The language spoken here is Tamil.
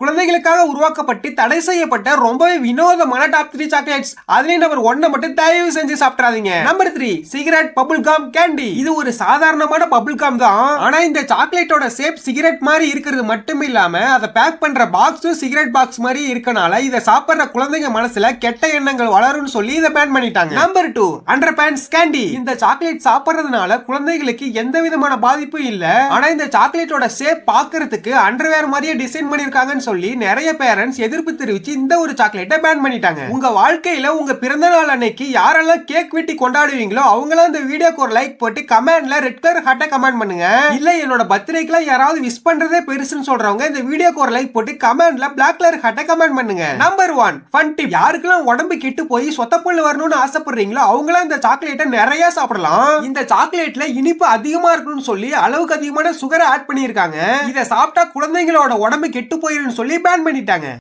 குழந்தைகளுக்காக உருவாக்கப்பட்டு தடை செய்யப்பட்ட ரொம்பவே வினோதமான டாப் த்ரீ சாக்லேட்ஸ் அதுலயும் நம்பர் ஒன்னை மட்டும் தயவு செஞ்சு சாப்பிடாதீங்க. Number three cigarette bubble gum candy இது ஒரு சாதாரணமான பபுள் காம் தான். ஆனா இந்த சாக்லேட்டோட ஷேப் சிகரெட் மாதிரி இருக்கிறது மட்டும் இல்லாம அதை பேக் பண்ற பாக்ஸும் சிகரெட் பாக்ஸ் மாதிரி இருக்கனால இதை சாப்பிடுற குழந்தைங்க மனசுல கெட்ட எண்ணங்கள் வளரும்னு சொல்லி இதை பேன் பண்ணிட்டாங்க. Number two under pants candy இந்த சாக்லேட் சாப்பிடுறதுனால குழந்தைகளுக்கு எந்த விதமான பாதிப்பும் இல்ல. ஆனா இந்த சாக்லேட்டோட ஷேப் பாக்குறதுக்கு அண்டர்வேர் மாதிரியே டிசைன் பண்ணிருக்காங்கன்னு சொல்லி நிறைய பேரண்ட்ஸ் எதிர்ப்பு தெரிவிச்சு இந்த ஒரு சாக்லேட்டை பேன் பண்ணிட்டாங்க. உங்க வாழ்க்கையில உங்க பிறந்த நாள் அன்னைக்கு யாரெல்லாம் கேக் வெட்டி கொண்டாடுவீங்களோ அவங்களாம் இந்த வீடியோக்கு ஒரு லைக் போட்டு கமெண்ட்ல ரெட் கலர் ஹார்ட்டை கமெண்ட் பண்ணுங்க. இல்ல என்னோட பர்த்டேக்குலாம் யாராவது விஷ் பண்றதே பெருசுன்னு சொல்றவங்க இந்த வீடியோக்கு ஒரு லைக் போட்டு கமெண்ட்ல பிளாக் கலர் ஹார்ட்டை கமெண்ட் பண்ணுங்க. நம்பர் ஒன் ஃபன் டிப் யாருக்கெல்லாம் உடம்பு கெட்டு போய் சொத்தப்புள்ள வரணும்னு ஆசைப்படுறீங்களோ அவங்களாம் இந்த சாக்லேட்டை நிறைய சாப்பிடலாம். இந்த சாக்லேட்ல இனிப்பு அதிகமா இருக்கணும்னு சொல்லி அளவுக்கு அதிகமான சுகரை ஆட் பண்ணியிருக்காங்க. இதை சாப்பிட்டா குழந்தைங்களோட உடம்பு கெட்டு போயிருன்னு சொல்லி பேன் பண்ணிட்டாங்க.